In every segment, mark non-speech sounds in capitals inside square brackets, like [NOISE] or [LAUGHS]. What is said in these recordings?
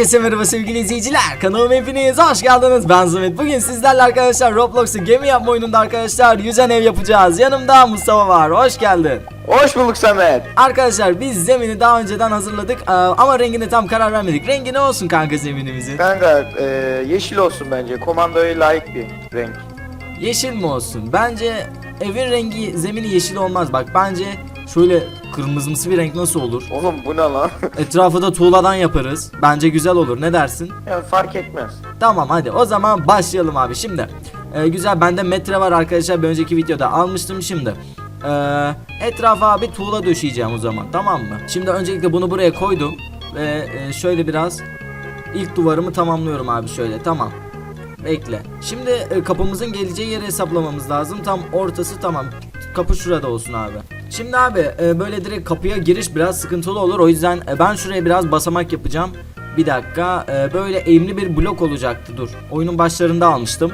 Herkese merhaba sevgili izleyiciler. Kanalıma hepiniz hoş geldiniz. Ben Zümrüt. Bugün sizlerle arkadaşlar Roblox'u gemi yapma oyununda arkadaşlar yüzen ev yapacağız. Yanımda Mustafa var. Hoş geldin. Hoş bulduk Samet. Arkadaşlar biz zemini daha önceden hazırladık ama rengine tam karar vermedik. Rengi ne olsun kanka zeminimizin? Kanka e, yeşil olsun bence. Komandoya layık bir renk. Yeşil mi olsun? Bence evin rengi zemini yeşil olmaz. Bak bence şöyle kırmızımsı bir renk nasıl olur? Oğlum bu ne lan? [LAUGHS] Etrafı da tuğladan yaparız. Bence güzel olur. Ne dersin? yani fark etmez. Tamam hadi o zaman başlayalım abi şimdi. Ee, güzel bende metre var arkadaşlar bir önceki videoda almıştım şimdi. Ee, etrafa abi tuğla döşeyeceğim o zaman tamam mı? Şimdi öncelikle bunu buraya koydum ve e, şöyle biraz ilk duvarımı tamamlıyorum abi şöyle tamam. Bekle. Şimdi e, kapımızın geleceği yeri hesaplamamız lazım. Tam ortası tamam. Kapı şurada olsun abi. Şimdi abi e, böyle direkt kapıya giriş biraz sıkıntılı olur. O yüzden e, ben şuraya biraz basamak yapacağım. Bir dakika. böyle eğimli bir blok olacaktı. Dur. Oyunun başlarında almıştım.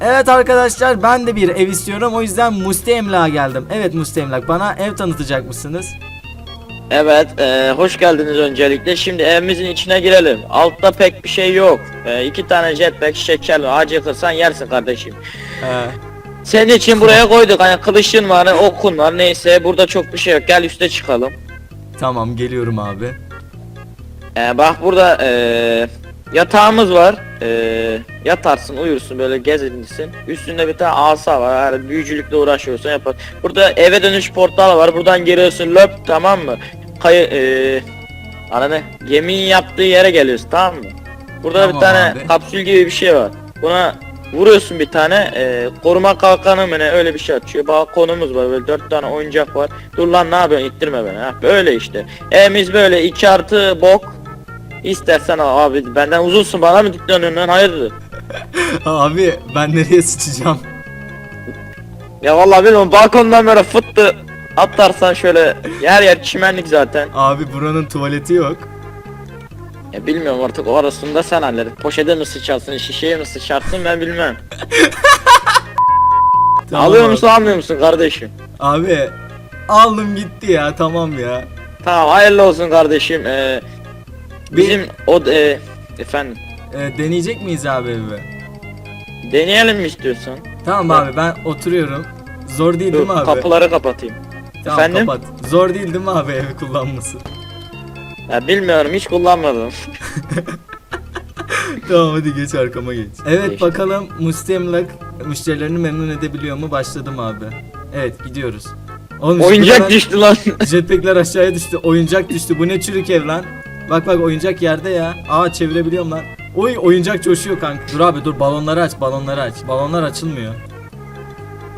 Evet arkadaşlar ben de bir ev istiyorum. O yüzden Mustemlak'a geldim. Evet Mustemlak bana ev tanıtacak mısınız? Evet, e, hoş geldiniz öncelikle. Şimdi evimizin içine girelim. Altta pek bir şey yok. E, iki tane jetpack, şeker, acıkırsan yersin kardeşim. Ee, Senin için buraya koyduk. Hani kılıçın var, okun var, neyse. Burada çok bir şey yok. Gel üste çıkalım. tamam geliyorum abi. E, bak burada e, yatağımız var. E, yatarsın, uyursun, böyle gezinirsin. Üstünde bir tane asa var. Eğer büyücülükle uğraşıyorsan yapar. Burada eve dönüş portalı var. Buradan giriyorsun, löp tamam mı? Kayı, e, ananı geminin yaptığı yere geliyorsun tamam mı? Burada Tamam bir tane abi. kapsül gibi bir şey var. Buna vuruyorsun bir tane e, koruma kalkanı mı ne öyle bir şey açıyor. Balkonumuz var böyle dört tane oyuncak var. Dur lan ne yapıyorsun ittirme beni ha. Böyle işte. Evimiz böyle 2 artı bok. İstersen abi benden uzunsun bana mı dikleniyorsun lan hayırdır? [LAUGHS] Abi ben nereye sıçacağım? Ya vallahi bilmiyorum balkondan böyle fıttı atlarsan şöyle yer yer çimenlik zaten. Abi buranın tuvaleti yok. Ya bilmiyorum artık o arasında sen halledin. Poşete mi sıçarsın, şişeye mi sıçarsın ben bilmem. [LAUGHS] [LAUGHS] Tamam Alıyor abi. musun almıyor musun kardeşim? Abi aldım gitti ya tamam ya. Tamam hayırlı olsun kardeşim. Ee, bizim o e, efendim Ee, deneyecek miyiz abi evi? deneyelim mi istiyorsan? Tamam abi ben oturuyorum. Zor değil değil Dur mi abi? kapıları kapatayım. Tamam, Efendim? kapat. Zor değil değil mi abi evi kullanması? Ya bilmiyorum hiç kullanmadım. [LAUGHS] tamam hadi geç arkama geç. Evet Geçtim. bakalım Mustemlak müşterilerini memnun edebiliyor mu? Başladım abi. Evet gidiyoruz. Oğlum Oyuncak düştü lan. [LAUGHS] Jetpackler aşağıya düştü. Oyuncak düştü. Bu ne çürük ev lan? Bak bak oyuncak yerde ya. Aa çevirebiliyorum lan. Oy oyuncak coşuyor kanka. Dur abi dur balonları aç balonları aç. Balonlar açılmıyor.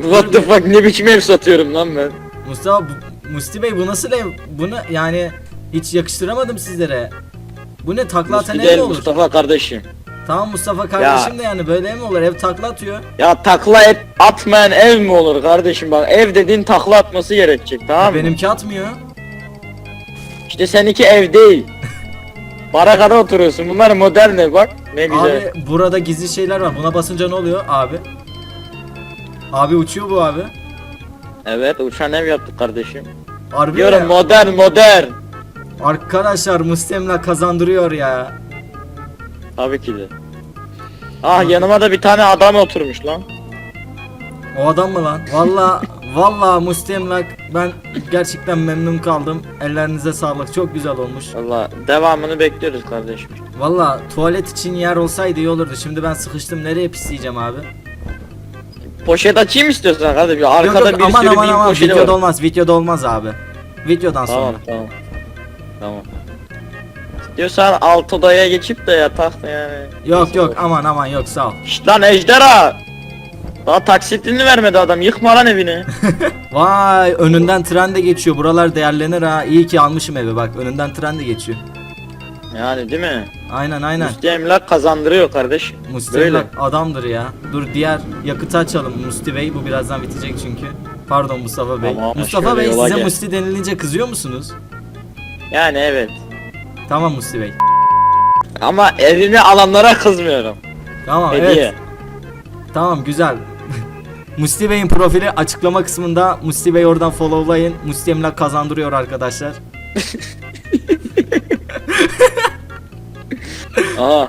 What the fuck ne biçim ev satıyorum lan ben. Mustafa bu, Musti Bey bu nasıl ev? Bunu yani hiç yakıştıramadım sizlere. Bu ne takla atan Musti ev değil mi olur? Mustafa kardeşim. Tamam Mustafa kardeşim de yani böyle ev mi olur? Ev takla atıyor. Ya takla et, atmayan ev mi olur kardeşim bak ev dediğin takla atması gerekecek tamam mı? Benimki atmıyor. İşte seninki ev değil. Barakada oturuyorsun bunlar modern ev bak ne güzel. Abi burada gizli şeyler var. Buna basınca ne oluyor abi? Abi uçuyor bu abi. Evet uçan ev yaptık kardeşim. Harbi Diyorum mi? modern modern. Arkadaşlar Mustemla kazandırıyor ya. Tabii ki de. Ah yanıma da bir tane adam oturmuş lan. O adam mı lan? Valla valla Mustemlak ben gerçekten memnun kaldım. Ellerinize sağlık. Çok güzel olmuş. Valla devamını bekliyoruz kardeşim. Valla tuvalet için yer olsaydı iyi olurdu. Şimdi ben sıkıştım. Nereye pisleyeceğim abi? Poşet açayım istiyorsan kardeşim. Yok Arkada yok bir aman sürü aman aman poşeti videoda var. olmaz. Videoda olmaz abi. Videodan sonra. Tamam tamam. Tamam. Diyorsan alt odaya geçip de yatak yani. Yok yok aman aman yok sağ ol. Şşt lan ejderha. Daha taksitini vermedi adam. Yıkma lan evini. [LAUGHS] Vay önünden tren de geçiyor. Buralar değerlenir ha. İyi ki almışım evi bak. Önünden tren de geçiyor. yani değil mi? Aynen aynen. Müslü emlak kazandırıyor kardeşim. Mustemlak adamdır ya. Dur diğer yakıtı açalım Musti Bey. Bu birazdan bitecek çünkü. Pardon Mustafa Bey. Tamam, Mustafa Bey size gel. Musti denilince kızıyor musunuz? Yani evet. Tamam Musti Bey. Ama evimi alanlara kızmıyorum. Tamam Hediye. evet. Tamam güzel. Musti Bey'in profili açıklama kısmında. Musti Bey oradan followlayın. Musti Emlak kazandırıyor arkadaşlar. [LAUGHS] Aha.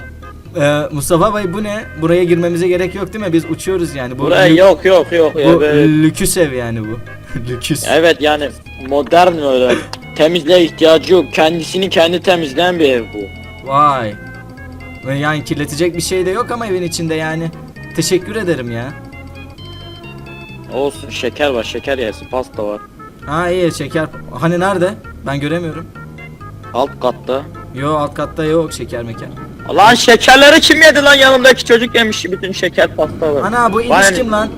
Ee, Mustafa Bey bu ne? Buraya girmemize gerek yok değil mi? Biz uçuyoruz yani. Bu Buraya yok yok yok. Bu böyle- lüküs ev yani bu. [LAUGHS] lüküs. Evet yani modern öyle. Temizliğe ihtiyacı yok. Kendisini kendi temizleyen bir ev bu. Vay. Yani kirletecek bir şey de yok ama evin içinde yani. Teşekkür ederim ya. Olsun şeker var şeker yersin pasta var. Ha iyi şeker. Hani nerede? Ben göremiyorum. Alt katta. Yo alt katta yok şeker mekan. Lan şekerleri kim yedi lan yanımdaki çocuk yemiş bütün şeker pasta var. Ana bu Bana iniş ne? kim lan?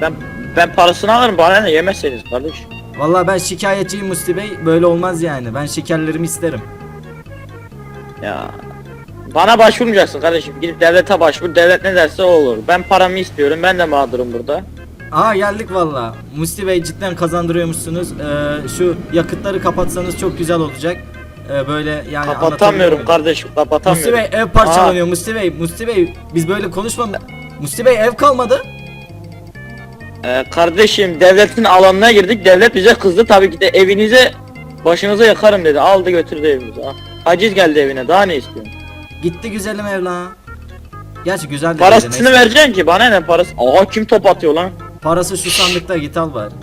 Ben ben parasını alırım bana ne yemezseniz kardeş. Vallahi ben şikayetçiyim Musti Bey. Böyle olmaz yani. Ben şekerlerimi isterim. Ya bana başvurmayacaksın kardeşim. Gidip devlete başvur. Devlet ne derse o olur. Ben paramı istiyorum. Ben de mağdurum burada. Aa geldik valla. Musti Bey cidden kazandırıyormuşsunuz. Ee, şu yakıtları kapatsanız çok güzel olacak. Ee, böyle yani Kapatamıyorum anlatabiliyor muyum? kardeşim. Musti Kapatamıyorum. Bey ev parçalanıyor Musti Bey. Musti Bey biz böyle konuşma. Musti Bey ev kalmadı. Ee, kardeşim devletin alanına girdik. Devlet bize kızdı. Tabii ki de evinize başınıza yakarım dedi. Aldı götürdü evimize. Ah, Haciz geldi evine. Daha ne istiyorsun? Gitti güzelim ev la. Gerçi güzel de Parasını neyse. vereceksin ki. Bana ne parası? Aa kim top atıyor lan? Parası şu sandıkta git al bari.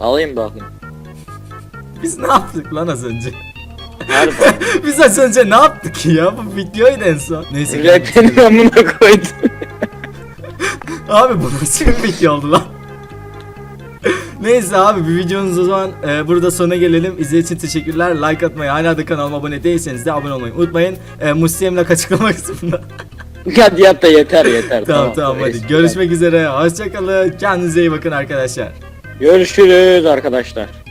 Alayım bakayım. Biz ne yaptık lan az önce? Harbi. [LAUGHS] Biz az önce ne yaptık ya? Bu videoydu en son. Neyse. Rapini [LAUGHS] amına koydum. [LAUGHS] Abi bu nasıl bir video oldu lan? Neyse abi bir videonun o zaman e, burada sona gelelim. İzlediğiniz için teşekkürler. Like atmayı, hala da kanalıma abone değilseniz de abone olmayı unutmayın. E, Musti Emlak açıklama kısmında. [LAUGHS] Hadi yap da yeter yeter. tamam tamam hadi. Görüşmek üzere. Hoşçakalın. Kendinize iyi bakın arkadaşlar. Görüşürüz arkadaşlar.